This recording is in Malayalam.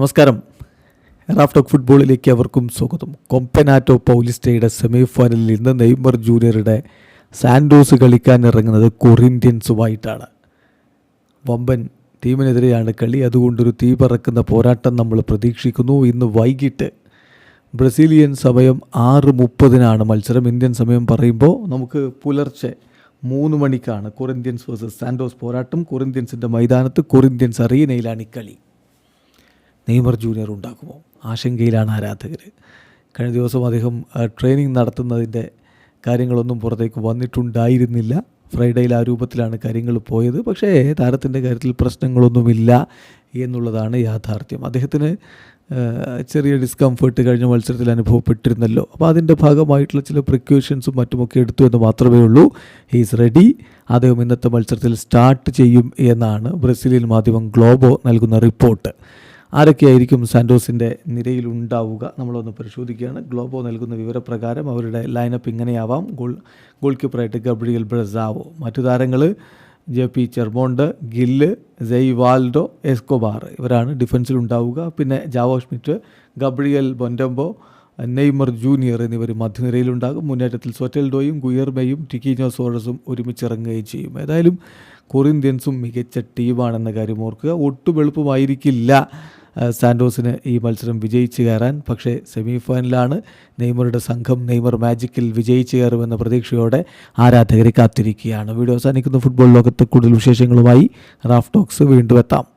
നമസ്കാരം. റാഫ്റ്റോക്ക് ഫുട്ബോളിലേക്ക് അവർക്കും സ്വാഗതം. കൊമ്പനാറ്റോ പൗലിസ്റ്റയുടെ സെമി ഫൈനലിൽ ഇന്ന് നെയ്മർ ജൂനിയറുടെ സാൻഡോസ് കളിക്കാൻ ഇറങ്ങുന്നത് കൊറിന്ത്യൻസുമായിട്ടാണ്. വമ്പൻ ടീമിനെതിരെയാണ് കളി. അതുകൊണ്ടൊരു തീ പറക്കുന്ന പോരാട്ടം നമ്മൾ പ്രതീക്ഷിക്കുന്നു. ഇന്ന് വൈകിട്ട് ബ്രസീലിയൻ സമയം ആറ് മുപ്പതിനാണ് മത്സരം. ഇന്ത്യൻ സമയം പറയുമ്പോൾ നമുക്ക് പുലർച്ചെ മൂന്ന് മണിക്കാണ് കൊറിന്ത്യൻസ് വേഴ്സസ് സാൻഡോസ് പോരാട്ടം. കൊറിന്ത്യൻസിന്റെ മൈതാനത്ത് കൊറിന്ത്യൻസ് അറീനയിലാണ് ഈ കളി. നെയ്മർ ജൂനിയർ ഉണ്ടാക്കുമോ? ആശങ്കയിലാണ് ആരാധകർ. കഴിഞ്ഞ ദിവസം അദ്ദേഹം ട്രെയിനിങ് നടത്തുന്നതിന്റെ കാര്യങ്ങളൊന്നും പുറത്തേക്ക് വന്നിട്ടുണ്ടായിരുന്നില്ല. ഫ്രൈഡേയിൽ ആ രൂപത്തിലാണ് കാര്യങ്ങൾ പോയത്. പക്ഷേ താരത്തിന്റെ കാര്യത്തിൽ പ്രശ്നങ്ങളൊന്നുമില്ല എന്നുള്ളതാണ് യാഥാർത്ഥ്യം. അദ്ദേഹത്തിന് ചെറിയ ഡിസ്കംഫേർട്ട് കഴിഞ്ഞ മത്സരത്തിൽ അനുഭവപ്പെട്ടിരുന്നല്ലോ. അപ്പോൾ അതിന്റെ ഭാഗമായിട്ടുള്ള ചില പ്രിക്യൂഷൻസും മറ്റുമൊക്കെ എടുത്തു എന്ന് മാത്രമേ ഉള്ളൂ. ഹീസ് റെഡി അദ്ദേഹം ഇന്നത്തെ മത്സരത്തിൽ സ്റ്റാർട്ട് ചെയ്യും എന്നാണ് ബ്രസീലിയൻ മാധ്യമം ഗ്ലോബോ നൽകുന്ന റിപ്പോർട്ട് ആരൊക്കെയായിരിക്കും സാൻഡോസിന്റെ നിരയിലുണ്ടാവുക? നമ്മളൊന്ന് പരിശോധിക്കുകയാണ്. ഗ്ലോബോ നൽകുന്ന വിവരപ്രകാരം അവരുടെ ലൈനപ്പ് ഇങ്ങനെയാവാം. ഗോൾ ഗോൾ കീപ്പറായിട്ട് ഗബ്രിയൽ ബ്രസാവോ. മറ്റു താരങ്ങൾ J P Chermont Gil Jay Waldo Escobar. ഇവരാണ് ഡിഫൻസിൽ ഉണ്ടാവുക പിന്നെ Joao Schmidt Gabriel Bontempo Neymar junior എന്നിവർ മധ്യനിരയിലുണ്ടാകും. മുന്നേറ്റത്തിൽ സൊറ്റൽഡോയും ഗുയർമയും ടിക്കിനോ സോറസും ഒരുമിച്ചിറങ്ങുകയും ചെയ്യും. ഏതായാലും കൊറിന്ത്യൻസും മികച്ച ടീമാണെന്ന കാര്യം ഓർക്കുക. ഒട്ടും എളുപ്പമായിരിക്കില്ല. ആ, സാൻഡോസിന് ഈ മത്സരം വിജയിച്ചു കയറാൻ. പക്ഷേ സെമി ഫൈനലാണ് നെയ്മറുടെ സംഘം. നെയ്മർ മാജിക്കിൽ വിജയിച്ചു കയറുമെന്ന പ്രതീക്ഷയോടെ ആരാധകരെ കാത്തിരിക്കുകയാണ്. വീഡിയോ അവസാനിക്കുന്ന. ഫുട്ബോൾ ലോകത്ത് കൂടുതൽ വിശേഷങ്ങളുമായി റാഫ് ടോക്സ്. വീണ്ടും എത്താം.